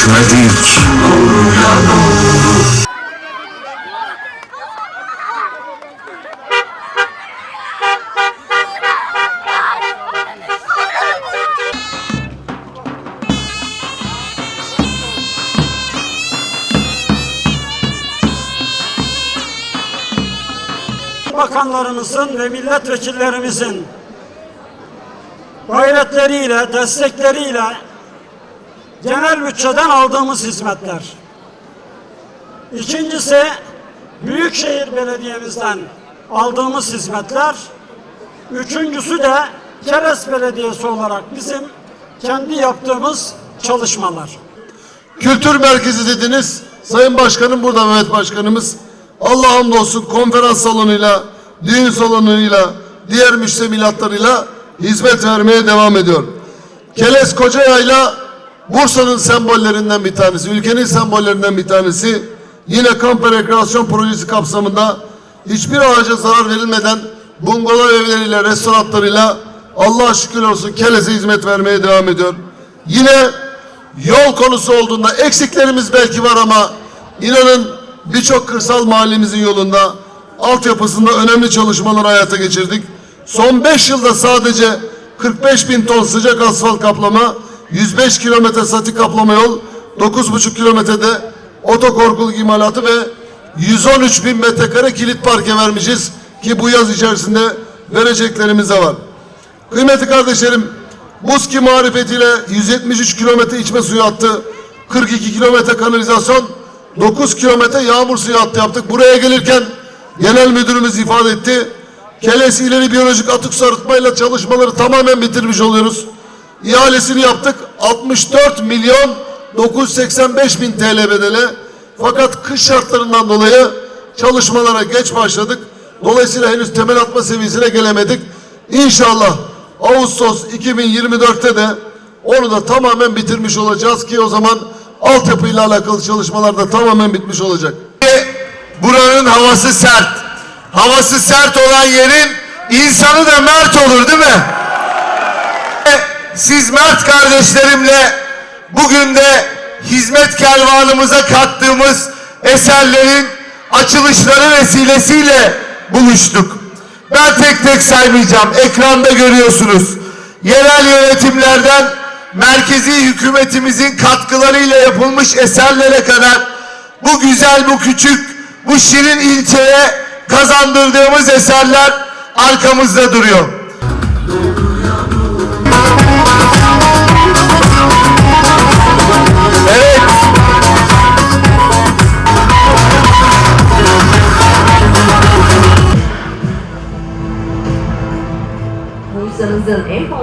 düşmedik bakanlarımızın ve milletvekillerimizin gayretleriyle, destekleriyle genel bütçeden aldığımız hizmetler. İkincisi, Büyükşehir Belediye'mizden aldığımız hizmetler. Üçüncüsü de Keres Belediyesi olarak bizim kendi yaptığımız çalışmalar. Kültür merkezi dediniz. Sayın Başkanım burada Mehmet Başkanımız. Allah hamdolsun konferans salonuyla, düğün salonuyla, diğer müştemilatlarıyla hizmet vermeye devam ediyor. Keles Kocayayla Bursa'nın sembollerinden bir tanesi, ülkenin sembollerinden bir tanesi. Yine kamp ve rekreasyon projesi kapsamında hiçbir ağaca zarar verilmeden bungalov evleriyle, restoranlarıyla Allah'a şükür olsun Keles'e hizmet vermeye devam ediyor. Yine yol konusu olduğunda eksiklerimiz belki var ama inanın birçok kırsal mahallemizin yolunda altyapısında önemli çalışmalar hayata geçirdik. Son 5 yılda sadece 45 bin ton sıcak asfalt kaplama, 105 kilometre satik kaplama yol, 9,5 kilometrede otokorkuluk imalatı ve 113 bin metrekare kilit parke vermişiz ki bu yaz içerisinde vereceklerimiz de var. Kıymetli kardeşlerim, Buzki marifetiyle 173 kilometre içme suyu attı. 42 kilometre kanalizasyon, 9 kilometre yağmur suyu hattı yaptık. Buraya gelirken genel müdürümüz ifade etti. Keles ileri biyolojik atık su arıtmayla çalışmaları tamamen bitirmiş oluyoruz. İhalesini yaptık. 64 milyon 985 bin TL bedeli. Fakat kış şartlarından dolayı çalışmalara geç başladık. Dolayısıyla henüz temel atma seviyesine gelemedik. İnşallah Ağustos 2024'te de onu da tamamen bitirmiş olacağız ki o zaman altyapıyla alakalı çalışmalar da tamamen bitmiş olacak. Buranın havası sert. Havası sert olan yerin insanı da mert olur değil mi? Siz mert kardeşlerimle bugün de hizmet kervanımıza kattığımız eserlerin açılışları vesilesiyle buluştuk. Ben tek tek saymayacağım. Ekranda görüyorsunuz. Yerel yönetimlerden merkezi hükümetimizin katkılarıyla yapılmış eserlere kadar bu güzel, bu küçük, bu şirin ilçeye kazandırdığımız eserler arkamızda duruyor. thousand eight thousand